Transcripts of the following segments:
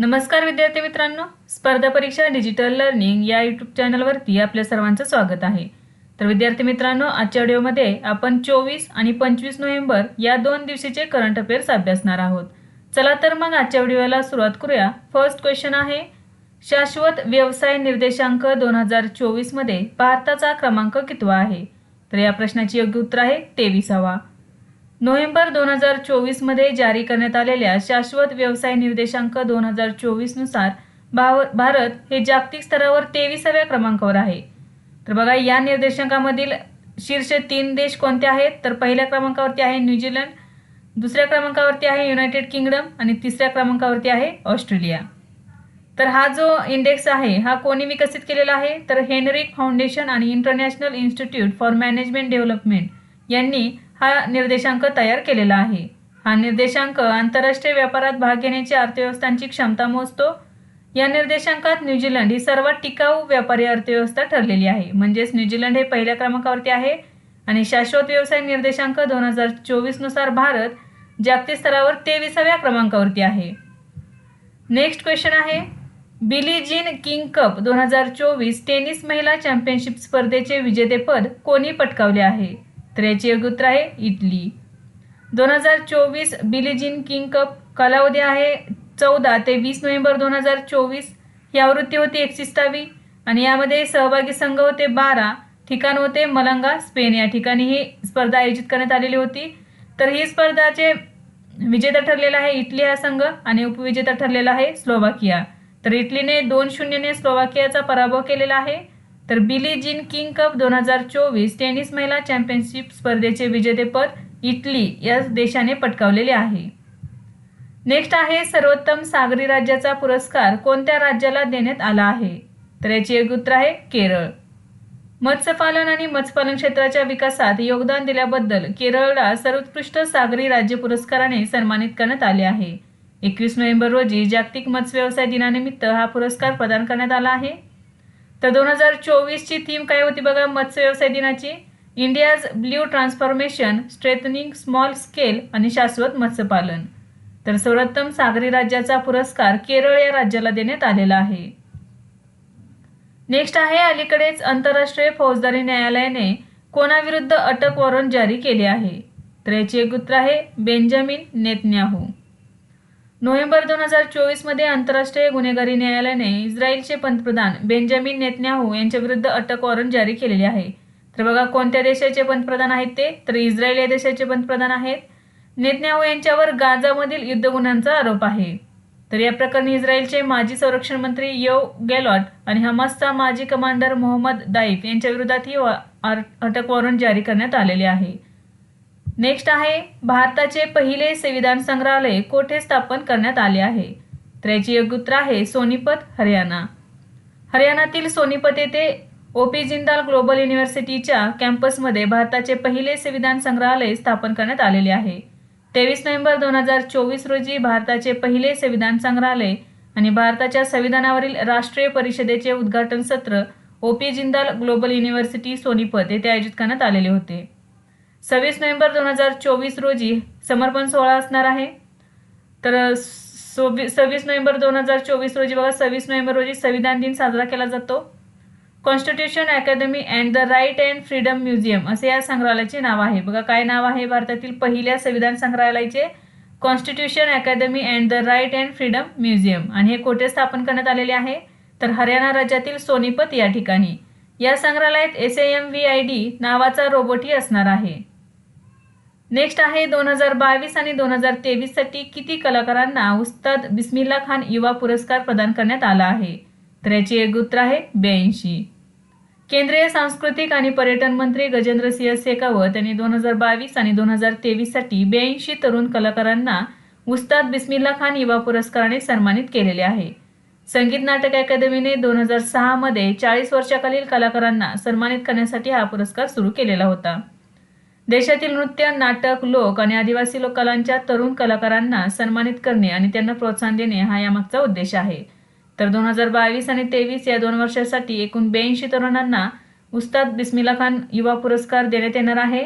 नमस्कार विद्यार्थी मित्रांनो. स्पर्धा परीक्षा डिजिटल लर्निंग या यूट्यूब चॅनलवरती आपल्या सर्वांचं स्वागत आहे. तर विद्यार्थी मित्रांनो आजच्या व्हिडिओमध्ये आपण चोवीस आणि पंचवीस नोव्हेंबर या दोन दिवशीचे करंट अफेअर्स अभ्यासणार आहोत. चला तर मग आजच्या व्हिडिओला सुरुवात करूया. फर्स्ट क्वेश्चन आहे शाश्वत व्यवसाय निर्देशांक दोन हजार चोवीसमध्ये भारताचा क्रमांक कितवा आहे? तर या प्रश्नाची योग्य उत्तर आहे तेविसावा. नोव्हेंबर दोन हजार चोवीसमध्ये जारी करण्यात आलेल्या शाश्वत व्यवसाय निर्देशांक दोन हजार चोवीसनुसार भाव भारत हे जागतिक स्तरावर तेविसाव्या क्रमांकावर आहे. तर बघा या निर्देशांकामधील शीर्ष तीन देश कोणते आहेत? तर पहिल्या क्रमांकावरती आहे न्यूझीलंड दुसऱ्या क्रमांकावरती आहे युनायटेड किंगडम आणि तिसऱ्या क्रमांकावरती आहे ऑस्ट्रेलिया. तर हा जो इंडेक्स आहे हा कोणी विकसित केलेला आहे? तर हेनरिक फाउंडेशन आणि International Institute for Management Development यांनी हा निर्देशांक तयार केलेला आहे. हा निर्देशांक आंतरराष्ट्रीय व्यापारात भाग घेण्याची अर्थव्यवस्थांची क्षमता मोजतो. या निर्देशांकात न्यूझीलंड ही सर्वात टिकाऊ व्यापारी अर्थव्यवस्था ठरलेली आहे. म्हणजेच न्यूझीलंड हे पहिल्या क्रमांकावरती आहे आणि शाश्वत व्यवसाय निर्देशांक दोन हजार चोवीसनुसार भारत जागतिक स्तरावर तेविसाव्या क्रमांकावरती आहे. नेक्स्ट क्वेश्चन आहे. बिली जीन किंग कप दोन हजार चोवीस टेनिस महिला चॅम्पियनशिप स्पर्धेचे विजेतेपद कोणी पटकावले आहे? तर याची योग्य आहे इटली. दोन हजार चोवीस बिलिजिन किंग कप कालावधी आहे चौदा ते वीस नोव्हेंबर दोन हजार चोवीस. ही आवृत्ती होती एकशेसतावी आणि यामध्ये सहभागी संघ होते बारा ठिकाण होते मलंगा स्पेन. या ठिकाणी ही स्पर्धा आयोजित करण्यात आलेली होती. तर ही स्पर्धाचे विजेता ठरलेला आहे इटली हा संघ आणि उपविजेता ठरलेला आहे स्लोवाकिया. तर इटलीने दोन शून्यने स्लोवाकियाचा पराभव केलेला आहे. तर बिली जिन किंग कप दोन हजार चोवीस टेनिस महिला चॅम्पियनशिप स्पर्धेचे विजेतेपद इटली या देशाने पटकावलेले आहे. नेक्स्ट आहे सर्वोत्तम सागरी राज्याचा पुरस्कार कोणत्या राज्याला देण्यात आला आहे? तर याचे एक उत्तर आहे केरळ. मत्स्यपालन आणि मत्स्यपालन क्षेत्राच्या विकासात योगदान दिल्याबद्दल केरळला सर्वोत्कृष्ट सागरी राज्य पुरस्काराने सन्मानित करण्यात आले आहे. एकवीस नोव्हेंबर रोजी जागतिक मत्स्य व्यवसाय दिनानिमित्त हा पुरस्कार प्रदान करण्यात आला आहे. तर दोन हजार चोवीसची थीम काय होती बघा मत्स्य व्यवसाय दिनाची? India's Blue Transformation Strengthening Small Scale आणि शाश्वत मत्स्यपालन तर सर्वोत्तम सागरी राज्याचा पुरस्कार केरळ या राज्याला देण्यात आलेला आहे. नेक्स्ट आहे अलीकडेच आंतरराष्ट्रीय फौजदारी न्यायालयाने कोणाविरुद्ध अटक वॉरंट जारी केले आहे. तर याचे एक उत्तर आहे बेंजामिन नेतन्याहू. नोव्हेंबर दोन हजार चोवीसमध्ये आंतरराष्ट्रीय गुन्हेगारी न्यायालयाने इस्रायलचे पंतप्रधान बेंजामिन नेतन्याहू यांच्या विरुद्ध अटक वॉरंट जारी केलेले आहे. तर बघा कोणत्या देशाचे पंतप्रधान आहेत ते? तर इस्रायल या देशाचे पंतप्रधान आहेत. नेतन्याहू यांच्यावर गाजामधील युद्ध गुन्ह्यांचा आरोप आहे. तर या प्रकरणी इस्रायलचे माजी संरक्षण मंत्री यो गेलॉट आणि हमासचा माजी कमांडर मोहम्मद दाईफ यांच्या विरोधात ही अटक वॉरंट जारी करण्यात आलेले आहे. नेक्स्ट आहे भारताचे पहिले संविधान संग्रहालय कोठे स्थापन करण्यात आले आहे? तर याची योग्य उत्तर आहे सोनीपत हरियाणा. हरियाणातील सोनीपत येथे ओपी जिंदाल ग्लोबल युनिव्हर्सिटीच्या कॅम्पसमध्ये भारताचे पहिले संविधान संग्रहालय स्थापन करण्यात आलेले आहे. तेवीस नोव्हेंबर दोन हजार चोवीस रोजी भारताचे पहिले संविधान संग्रहालय आणि भारताच्या संविधानावरील राष्ट्रीय परिषदेचे उद्घाटन सत्र OP Jindal Global University Sonipat येथे आयोजित करण्यात आलेले होते. सव्वीस नोव्हेंबर दोन हजार चोवीस रोजी समर्पण सोहळा असणार आहे. तर सव्वीस सव्वीस नोव्हेंबर दोन हजार चोवीस रोजी बघा सव्वीस नोव्हेंबर रोजी संविधान दिन साजरा केला जातो. Constitution Academy and the Right and Freedom Museum असे या संग्रहालयाचे नाव आहे. बघा काय नाव आहे? भारतातील पहिल्या संविधान संग्रहालयाचे Constitution Academy and the Right and Freedom Museum आणि हे कोठे स्थापन करण्यात आलेले आहे? तर हरियाणा राज्यातील सोनीपत या ठिकाणी. या संग्रहालयात S M V I D नावाचा रोबोटही असणार आहे. नेक्स्ट आहे दोन हजार बावीस आणि दोन हजार तेवीससाठी किती कलाकारांना उस्ताद बिस्मिल्ला खान युवा पुरस्कार प्रदान करण्यात आला आहे? तर याची एक उत्तर आहे ब्याऐंशी. केंद्रीय सांस्कृतिक आणि पर्यटन मंत्री गजेंद्र सिंह शेखावत यांनी दोन हजार बावीस आणि दोन हजार तेवीससाठी ब्याऐंशी तरुण कलाकारांना उस्ताद बिस्मिल्ला खान युवा पुरस्काराने सन्मानित केलेले आहे. संगीत नाटक अकादमीने दोन हजार सहामध्ये चाळीस वर्षाखालील कलाकारांना सन्मानित करण्यासाठी हा पुरस्कार सुरू केलेला होता. देशातील नृत्य नाटक लोक आणि आदिवासी लोक कलांच्या तरुण कलाकारांना सन्मानित करणे आणि त्यांना प्रोत्साहन देणे हा यामागचा उद्देश आहे. तर दोन हजार बावीस आणि तेवीस या दोन वर्षासाठी एकूण ब्याऐंशी तरुणांना उस्ताद बिस्मिला खान युवा पुरस्कार देण्यात येणार आहे.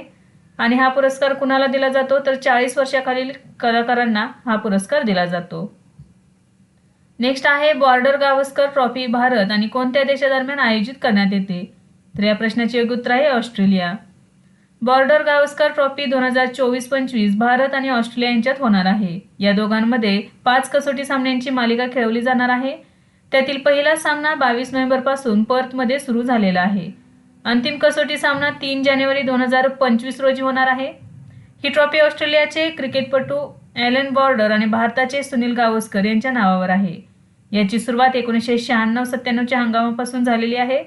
आणि हा पुरस्कार कुणाला दिला जातो? तर चाळीस वर्षाखालील कलाकारांना हा पुरस्कार दिला जातो. नेक्स्ट आहे बॉर्डर गावस्कर ट्रॉफी भारत आणि कोणत्या देशादरम्यान आयोजित करण्यात येते? तर या प्रश्नाचे योग्य उत्तर आहे ऑस्ट्रेलिया. बॉर्डर गावस्कर ट्रॉफी दोन हजार चोवीस पंचवीस भारत आणि ऑस्ट्रेलिया यांच्यात होणार आहे. या दोघांमध्ये पाच कसोटी सामन्यांची मालिका खेळवली जाणार आहे. त्यातील पहिला सामना बावीस नोव्हेंबरपासून पर्थमध्ये सुरू झालेला आहे. अंतिम कसोटी सामना तीन जानेवारी दोन हजार पंचवीस रोजी होणार आहे. ही ट्रॉफी ऑस्ट्रेलियाचे क्रिकेटपटू ॲलन बॉर्डर आणि भारताचे सुनील गावस्कर यांच्या नावावर आहे. याची सुरुवात एकोणीसशे शहाण्णव सत्त्याण्णवच्या हंगामापासून झालेली आहे.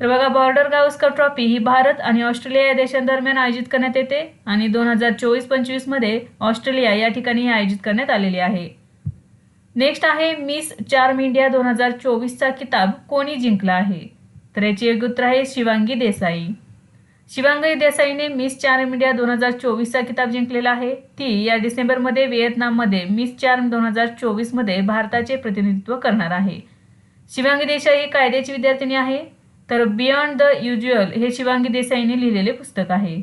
तर बघा बॉर्डर गावस्कर ट्रॉफी ही भारत आणि ऑस्ट्रेलिया या देशांदरम्यान आयोजित करण्यात येते आणि दोन हजार चोवीस पंचवीसमध्ये ऑस्ट्रेलिया या ठिकाणी आयोजित करण्यात आलेली आहे. नेक्स्ट आहे मिस चार्म इंडिया दोन हजार चोवीसचा किताब कोणी जिंकला आहे? तर याचे एक उत्तर आहे शिवांगी देसाई. शिवांगी देसाईने मिस चार्म इंडिया दोन हजार चोवीसचा किताब जिंकलेला आहे. ती या डिसेंबरमध्ये व्हिएतनाममध्ये मिस चार्म दोन हजार चोवीसमध्ये भारताचे प्रतिनिधित्व करणार आहे. शिवांगी देसाई ही कायद्याची विद्यार्थिनी आहे. तर बियॉन्ड द युज्युअल हे शिवांगी देसाईने लिहिलेले पुस्तक आहे.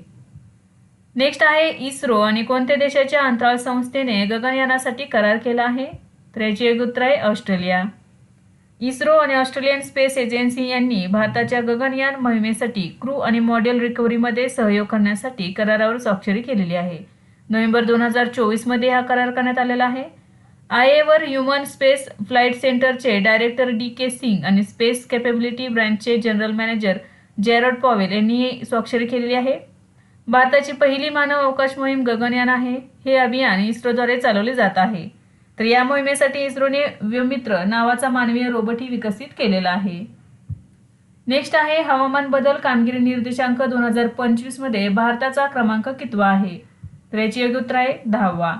नेक्स्ट आहे इस्रो आणि कोणत्या देशाच्या अंतराळ संस्थेने गगनयानासाठी करार केला आहे? तर याचे एक उत्तर आहे ऑस्ट्रेलिया. इस्रो आणि ऑस्ट्रेलियन स्पेस एजन्सी यांनी भारताच्या गगनयान मोहिमेसाठी क्रू आणि मॉडेल रिकव्हरीमध्ये सहयोग करण्यासाठी करारावर स्वाक्षरी केलेली आहे. नोव्हेंबर दोन हजार चोवीसमध्ये हा करार करण्यात आलेला आहे. आयएवर ह्युमन स्पेस फ्लाईट सेंटरचे डायरेक्टर डी के सिंग आणि स्पेस कॅपेबिलिटी ब्रँचचे जनरल मॅनेजर जेरॉड पॉवेल यांनी स्वाक्षरी केलेली आहे. भारताची पहिली मानव अवकाश मोहीम गगनयान आहे. हे अभियान इस्रोद्वारे चालवले जात आहे. तर या मोहिमेसाठी इस्रोने व्योमित्र नावाचा मानवीय रोबोटही विकसित केलेला आहे. नेक्स्ट आहे हवामान बदल कामगिरी निर्देशांक दोन हजार पंचवीसमध्ये भारताचा क्रमांक कितवा आहे? तर याची योग्य उत्तर आहे दहावा.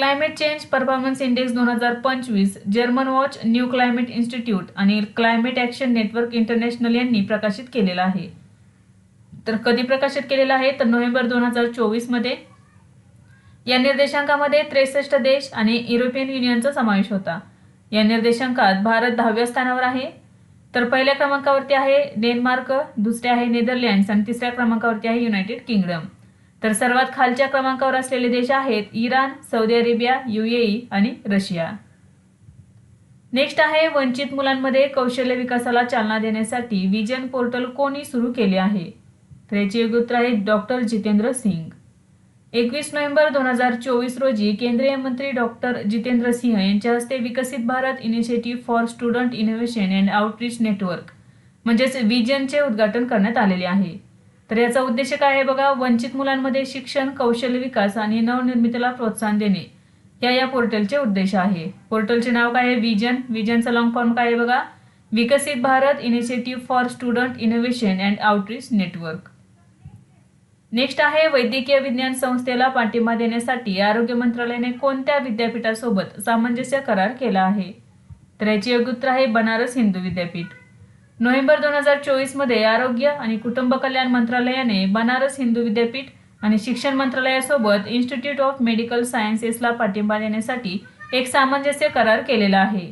क्लायमेट चेंज परफॉर्मन्स इंडेक्स दोन हजार पंचवीस German Watch New Climate Institute आणि क्लायमेट ॲक्शन नेटवर्क इंटरनॅशनल यांनी प्रकाशित केलेला आहे. तर कधी प्रकाशित केलेला आहे? तर नोव्हेंबर दोन हजार चोवीसमध्ये या निर्देशांकामध्ये त्रेसष्ट देश आणि युरोपियन युनियनचा समावेश होता. या निर्देशांकात भारत दहाव्या स्थानावर आहे. तर पहिल्या क्रमांकावरती आहे डेन्मार्क दुसरे आहे नेदरलँड्स आणि तिसऱ्या क्रमांकावरती आहे युनायटेड किंगडम. तर सर्वात खालच्या क्रमांकावर असलेले देश आहेत इराण सौदी अरेबिया युएई आणि रशिया. नेक्स्ट आहे वंचित मुलांमध्ये कौशल्य विकासाला चालना देण्यासाठी विजन पोर्टल कोणी सुरू केले आहे? तर याचे योग्य उत्तर आहे डॉक्टर जितेंद्र सिंग. एकवीस नोव्हेंबर दोन हजार चोवीस रोजी केंद्रीय मंत्री डॉक्टर जितेंद्र सिंह यांच्या हस्ते Viksit Bharat Initiative for Student Innovation and Outreach Network म्हणजेच विजनचे उद्घाटन करण्यात आलेले आहे. तर याचा उद्देश काय आहे बघा वंचित मुलांमध्ये शिक्षण कौशल्य विकास आणि नवनिर्मितीला प्रोत्साहन देणे. या या पोर्टलचे उद्देश आहे. पोर्टलचे नाव काय आहे? विजन विजनचा लॉंग फॉर्म काय आहे बघा? Viksit Bharat Initiative for Student Innovation and Outreach Network next आहे वैद्यकीय विज्ञान संस्थेला पाठिंबा देण्यासाठी आरोग्य मंत्रालयाने कोणत्या विद्यापीठासोबत सामंजस्य करार केला आहे? तर याचे योग्य उत्तर आहे बनारस हिंदू विद्यापीठ. नोव्हेंबर दोन हजार चोवीसमध्ये आरोग्य आणि कुटुंब कल्याण मंत्रालयाने बनारस हिंदू विद्यापीठ आणि शिक्षण मंत्रालयासोबत इन्स्टिट्यूट ऑफ मेडिकल सायन्सेसला पाठिंबा देण्यासाठी एक सामंजस्य करार केलेला आहे.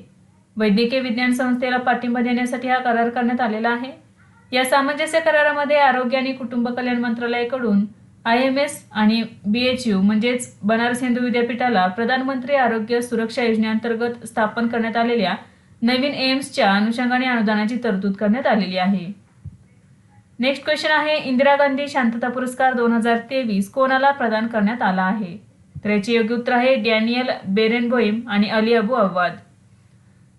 वैद्यकीय विज्ञान संस्थेला पाठिंबा देण्यासाठी हा करार करण्यात आलेला आहे. या सामंजस्य करारामध्ये आरोग्य आणि कुटुंब कल्याण मंत्रालयाकडून आय एम एस आणि बी एच यू म्हणजेच बनारस हिंदू विद्यापीठाला प्रधानमंत्री आरोग्य सुरक्षा योजनेअंतर्गत स्थापन करण्यात आलेल्या नवीन एम्सच्या अनुषंगाने अनुदानाची तरतूद करण्यात आलेली आहे. नेक्स्ट क्वेश्चन आहे इंदिरा गांधी शांतता पुरस्कार दोन हजार तेवीस कोणाला प्रदान करण्यात आला आहे? तर याचे योग्य उत्तर आहे डॅनियल बेरेनबोईम आणि अली अबू अव्वाद.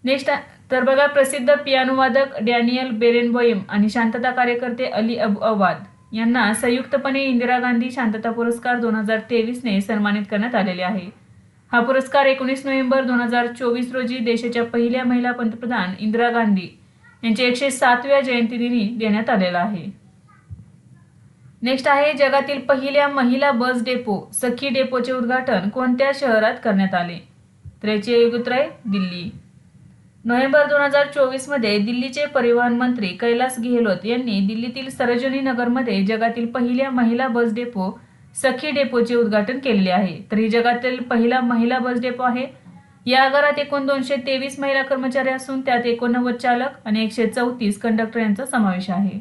नेक्स्ट तर बघा प्रसिद्ध पियानोवादक डॅनियल बेरेनबोईम आणि शांतता कार्यकर्ते अली अबू अव्वाद यांना संयुक्तपणे इंदिरा गांधी शांतता पुरस्कार दोन हजार तेवीसने सन्मानित करण्यात आलेले आहे. हा पुरस्कार एकोणीस नोव्हेंबर दोन हजार चोवीस रोजी देशाच्या पहिल्या महिला पंतप्रधान इंदिरा गांधी यांच्या एकशे सातव्या जयंतीदिनी देण्यात आलेला आहे. नेक्स्ट आहे जगातील पहिल्या महिला बस डेपो सखी डेपोचे उद्घाटन कोणत्या शहरात करण्यात आले? तर याचे उत्तर आहे दिल्ली. नोव्हेंबर दोन हजार चोवीसमध्ये दिल्लीचे परिवहन मंत्री कैलास गेहलोत यांनी दिल्लीतील सरोजनी नगरमध्ये जगातील पहिल्या महिला बस डेपो सखी डेपोचे उद्घाटन केलेले आहे. तर ही जगातील पहिला महिला बस डेपो आहे. या आगारात एकूण दोनशे तेवीस महिला कर्मचारी असून त्यात एकोणनव्वद चालक आणि एकशे चौतीस कंडक्टर यांचा समावेश आहे.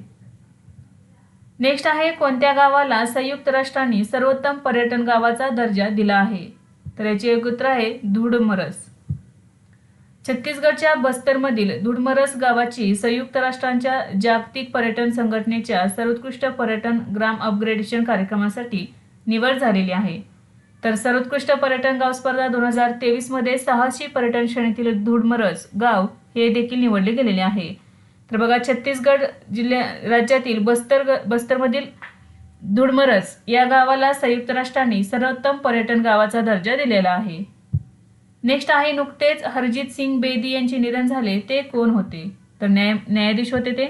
नेक्स्ट आहे कोणत्या गावाला संयुक्त राष्ट्रांनी सर्वोत्तम पर्यटन गावाचा दर्जा दिला आहे? तर याचे एक उत्तर आहे धुडमरस. छत्तीसगडच्या बस्तरमधील धुडमरस गावाची संयुक्त राष्ट्रांच्या जागतिक पर्यटन संघटनेच्या सर्वोत्कृष्ट पर्यटन ग्राम अपग्रेडेशन कार्यक्रमासाठी निवड झालेली आहे. तर सर्वोत्कृष्ट पर्यटन गाव स्पर्धा दोन हजार तेवीसमध्ये साहसी पर्यटन श्रेणीतील धुडमरस गाव हे देखील निवडले गेलेले आहे. तर बघा छत्तीसगड जिल्ह्या राज्यातील बस्तर बस्तरमधील धुडमरस या गावाला संयुक्त राष्ट्रांनी सर्वोत्तम पर्यटन गावाचा दर्जा दिलेला आहे. नेक्स्ट आहे नुकतेच हरजित सिंग बेदी यांचे निधन झाले. ते कोण होते? तर न्याय न्यायाधीश होते ते?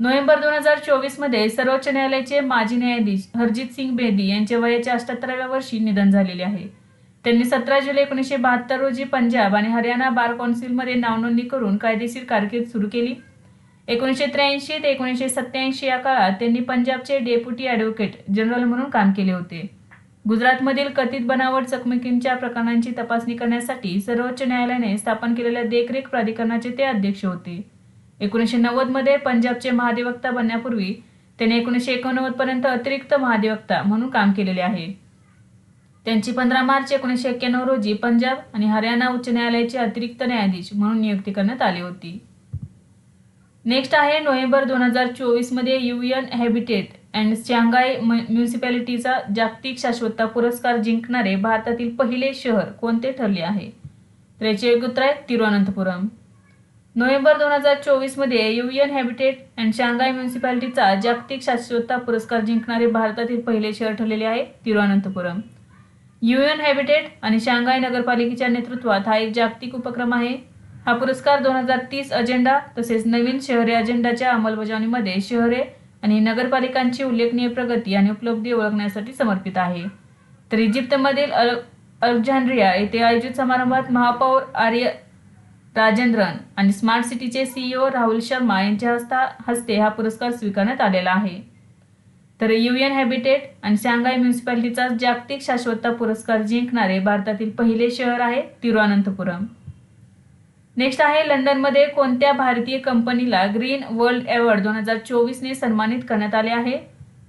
नोव्हेंबर दोन हजार चोवीसमध्ये सर्वोच्च न्यायालयाचे माजी न्यायाधीश हरजित सिंग बेदी यांचे वयाच्या अठ्याहत्तराव्या वर्षी निधन झालेले आहे. त्यांनी सतरा जुलै एकोणीसशे बहात्तर रोजी पंजाब आणि हरियाणा बार कौन्सिलमध्ये नावनोंदणी करून कायदेशीर कारकीर्द सुरू केली. एकोणीसशे त्र्याऐंशी ते एकोणीसशे सत्याऐंशी या काळात त्यांनी पंजाबचे डेप्युटी ॲडव्होकेट जनरल म्हणून काम केले होते. गुजरातमधील कथित बनावट चकमकींच्या प्रकरणांची तपासणी करण्यासाठी सर्वोच्च न्यायालयाने स्थापन केलेल्या देखरेख प्राधिकरणाचे ते अध्यक्ष होते. एकोणीसशे नव्वदमध्ये पंजाबचे महाधिवक्ता बनण्यापूर्वी त्यांनी एकोणीसशे एकोणनव्वदपर्यंत अतिरिक्त महाधिवक्ता म्हणून काम केलेले आहे. त्यांची पंधरा मार्च एकोणीसशे एक्क्याण्णव रोजी पंजाब आणि हरियाणा उच्च न्यायालयाचे अतिरिक्त न्यायाधीश म्हणून नियुक्ती करण्यात आली होती. नेक्स्ट आहे नोव्हेंबर दोन हजार चोवीसमध्ये U N Habitat and Shanghai म्युन्सिपॅलिटीचा म्युनिसिपॅलिटीचा जागतिक शाश्वतता पुरस्कार जिंकणारे भारतातील पहिले शहर कोणते ठरले आहे? तर याचे योग्य उत्तर आहे तिरुअनंतपुरम. नोव्हेंबर दोन हजार चोवीसमध्ये U N habitat and Shanghai म्युन्सिपॅलिटीचा जागतिक शाश्वतता पुरस्कार जिंकणारे भारतातील पहिले शहर ठरलेले आहे तिरुअनंतपुरम. यू एन हॅबिटेट आणि शांघाय नगरपालिकेच्या नेतृत्वात हा एक जागतिक उपक्रम आहे. हा पुरस्कार दोन हजार तीस अजेंडा तसेच नवीन शहरे अजेंडाच्या अंमलबजावणीमध्ये शहरे आणि नगरपालिकांची उल्लेखनीय प्रगती आणि उपलब्धी ओळखण्यासाठी समर्पित आहे. तर इजिप्तमधील अल अलेक्झांड्रिया येथे आयोजित समारंभात महापौर आर्य राजेंद्रन आणि स्मार्ट सिटीचे सीईओ राहुल शर्मा यांच्या हस्ता हस्ते हा पुरस्कार स्वीकारण्यात आलेला आहे. तर युएन हॅबिटेट आणि शांघाय म्युनिसिपॅलिटीचा जागतिक शाश्वतता पुरस्कार जिंकणारे भारतातील पहिले शहर आहे तिरुअनंतपुरम. नेक्स्ट आहे लंडनमध्ये कोणत्या भारतीय कंपनीला ग्रीन वर्ल्ड अवॉर्ड दोन हजार चोवीसने सन्मानित करण्यात आले आहे?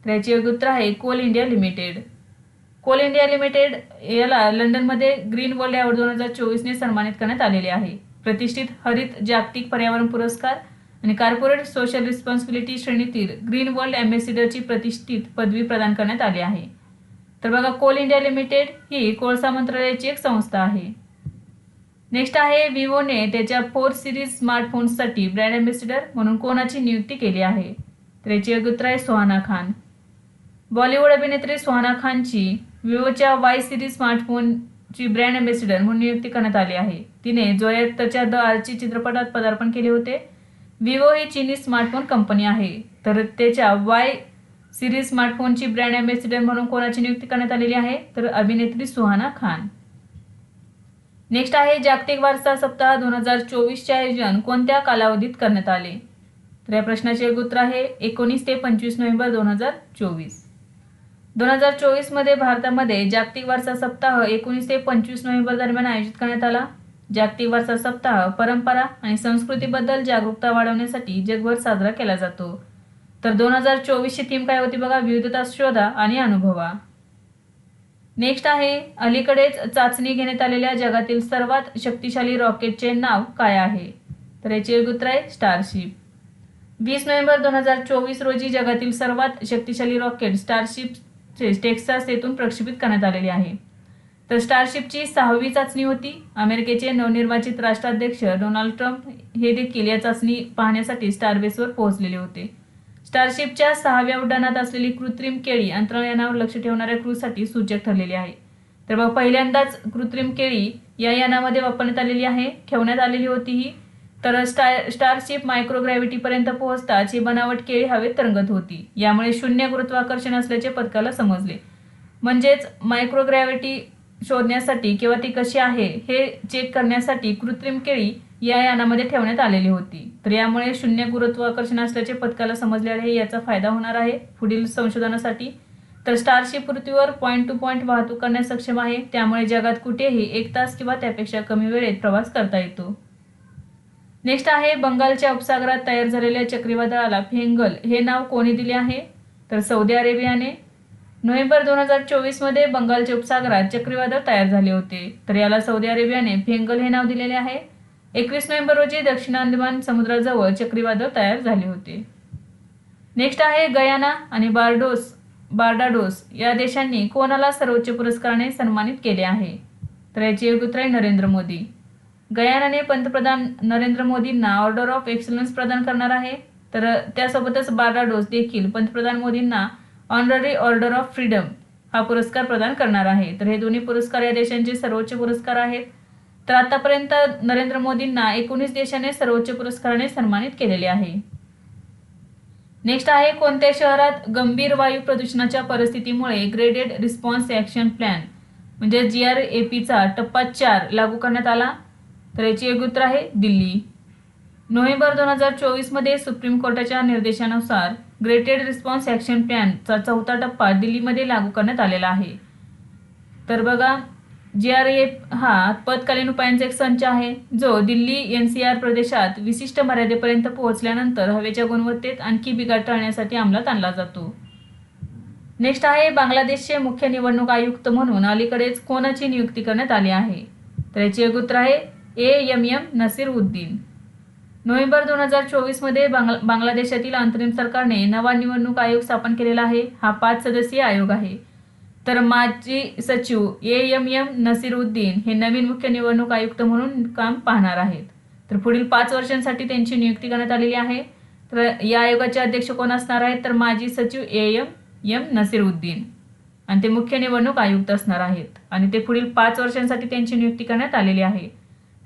तर याचे योग्य उत्तर आहे Coal India Limited. Coal India Limited याला लंडनमध्ये ग्रीन वर्ल्ड अवॉर्ड दोन हजार चोवीसने सन्मानित करण्यात आलेले आहे. प्रतिष्ठित हरित जागतिक पर्यावरण पुरस्कार आणि कॉर्पोरेट सोशल रिस्पॉन्सिबिलिटी श्रेणीतील ग्रीन वर्ल्ड अँबॅसिडरची प्रतिष्ठित पदवी प्रदान करण्यात आली आहे. तर बघा कोल इंडिया लिमिटेड ही कोळसा मंत्रालयाची एक संस्था आहे. नेक्स्ट आहे विवोने त्याच्या फोर सिरीज स्मार्टफोन्ससाठी ब्रँड अँबॅसिडर म्हणून कोणाची नियुक्ती केली आहे? तर याची अगुत्र आहे सुहाना खान. बॉलिवूड अभिनेत्री सुहाना खानची विवोच्या वाय सिरीज स्मार्टफोन ची ब्रँड अँबॅसिडर म्हणून नियुक्ती करण्यात आली आहे. तिने जोयत्तच्या द आर्ची चित्रपटात पदार्पण केले होते. विवो ही चीनी स्मार्टफोन कंपनी आहे. तर त्याच्या वाय सिरीज स्मार्टफोनची ब्रँड अँबॅसिडर म्हणून कोणाची नियुक्ती करण्यात आलेली आहे? तर अभिनेत्री सुहाना खान. नेक्स्ट आहे जागतिक वारसा सप्ताह दोन हजार चोवीसचे आयोजन कोणत्या कालावधीत करण्यात आले? तर या प्रश्नाचे उत्तर आहे एकोणीस ते पंचवीस नोव्हेंबर दोन हजार चोवीस. दोन हजार चोवीसमध्ये भारतामध्ये जागतिक वारसा सप्ताह एकोणीस ते पंचवीस नोव्हेंबर दरम्यान आयोजित करण्यात आला. जागतिक वारसा सप्ताह परंपरा आणि संस्कृतीबद्दल जागरूकता वाढवण्यासाठी जगभर साजरा केला जातो. तर दोन हजार चोवीसची थीम काय होती बघा? विविधता शोधा आणि अनुभवा. नेक्स्ट आहे अलीकडेच चाचणी घेण्यात आलेल्या जगातील सर्वात शक्तिशाली रॉकेटचे नाव काय आहे? तर याचे उत्तर आहे स्टारशिप वीस नोव्हेंबर दोन हजार चोवीस रोजी जगातील सर्वात शक्तिशाली रॉकेट स्टारशिप टेक्सास येथून प्रक्षेपित करण्यात आलेले आहे. तर स्टारशिपची सहावी चाचणी होती. अमेरिकेचे नवनिर्वाचित राष्ट्राध्यक्ष डोनाल्ड ट्रम्प हे देखील या चाचणी पाहण्यासाठी स्टारबेसवर पोहोचलेले होते. स्टारशिपच्या सहाव्या उड्डाणात असलेली कृत्रिम केळी अंतराळयानावर लक्ष ठेवणाऱ्या क्रूसाठी सूचक ठरलेली आहे. तर मग पहिल्यांदाच कृत्रिम केळी या यानामध्ये वापरण्यात आलेली आहे ठेवण्यात आलेली होती ही. तर स्टार स्टारशिप मायक्रोग्रॅव्हिटीपर्यंत पोहोचताच ही बनावट केळी हवेत तरंगत होती. यामुळे शून्य गुरुत्वाकर्षण असल्याचे पथकाला समजले. म्हणजेच मायक्रोग्रॅव्हिटी शोधण्यासाठी किंवा ती कशी आहे हे चेक करण्यासाठी कृत्रिम केळी या यानामध्ये ठेवण्यात आलेली होती. तर यामुळे शून्य गुरुत्वाकर्षण असल्याचे पथकाला समजले आहे याचा फायदा होणार आहे पुढील संशोधनासाठी. तर स्टारशिप पृथ्वीवर पॉईंट टू पॉईंट वाहतूक करण्यास सक्षम आहे. त्यामुळे जगात कुठेही एक तास किंवा त्यापेक्षा कमी वेळेत प्रवास करता येतो. नेक्स्ट आहे बंगालच्या उपसागरात तयार झालेल्या चक्रीवादळाला फेंगल. हे नाव कोणी दिले आहे? तर सौदी अरेबियाने. नोव्हेंबर दोन हजार चोवीसमध्ये बंगालच्या उपसागरात चक्रीवादळ तयार झाले होते. तर याला सौदी अरेबियाने फेंगल हे नाव दिलेले आहे. एकवीस नोव्हेंबर रोजी दक्षिण अंदमान समुद्राजवळ चक्रीवादळ तयार झाले होते. नेक्स्ट आहे गयाना आणि बार्डोस बार्डाडोस या देशांनी कोणाला सर्वोच्च पुरस्काराने सन्मानित केले आहे? तर याचे योग्य उत्तर आहे नरेंद्र मोदी. गयानाने पंतप्रधान नरेंद्र मोदींना ऑर्डर ऑफ एक्सलन्स प्रदान करणार आहे. तर त्यासोबतच बार्डाडोस देखील पंतप्रधान मोदींना ऑनररी ऑर्डर ऑफ फ्रीडम हा पुरस्कार प्रदान करणार आहे. तर हे दोन्ही पुरस्कार या देशांचे सर्वोच्च पुरस्कार आहेत. तर आतापर्यंत नरेंद्र मोदींना एकोणीस देशाने सर्वोच्च पुरस्काराने सन्मानित केलेले आहे. नेक्स्ट आहे कोणत्या शहरात गंभीर वायू प्रदूषणाच्या परिस्थितीमुळे ग्रेडेड रिस्पॉन्स ॲक्शन प्लॅन म्हणजे जी आर ए पीचा टप्पा चार लागू करण्यात आला? तर याची एक उत्तर आहे दिल्ली. नोव्हेंबर दोन हजार चोवीसमध्ये सुप्रीम कोर्टाच्या निर्देशानुसार ग्रेटेड रिस्पॉन्स ॲक्शन प्लॅनचा चौथा टप्पा दिल्लीमध्ये लागू करण्यात आलेला आहे. तर बघा जे आर ए हा आपत्कालीन उपायांचा एक संच आहे जो दिल्ली एन सी आर प्रदेशात विशिष्ट मर्यादेपर्यंत पोहोचल्यानंतर हवेच्या गुणवत्तेत आणखी बिघाड टाळण्यासाठी अंमलात आणला जातो. नेक्स्ट आहे बांगलादेशचे मुख्य निवडणूक आयुक्त म्हणून अलीकडेच कोणाची नियुक्ती करण्यात आली आहे? तर याची एक उत्तर आहे A M M Nasir Uddin November दोन हजार चोवीसमध्ये बांगला बांगलादेशातील अंतरिम सरकारने नवा निवडणूक आयोग स्थापन केलेला आहे. हा पाच सदस्यीय आयोग आहे. तर माजी सचिव ए एम एम नसीरुद्दीन हे नवीन मुख्य निवडणूक आयुक्त म्हणून काम पाहणार आहेत. तर पुढील पाच वर्षांसाठी त्यांची नियुक्ती करण्यात आलेली आहे. तर या आयोगाचे अध्यक्ष कोण असणार आहेत? तर माजी सचिव ए एम एम नसीरुद्दीन. आणि ते मुख्य निवडणूक आयुक्त असणार आहेत. आणि ते पुढील पाच वर्षांसाठी त्यांची नियुक्ती करण्यात आलेली आहे.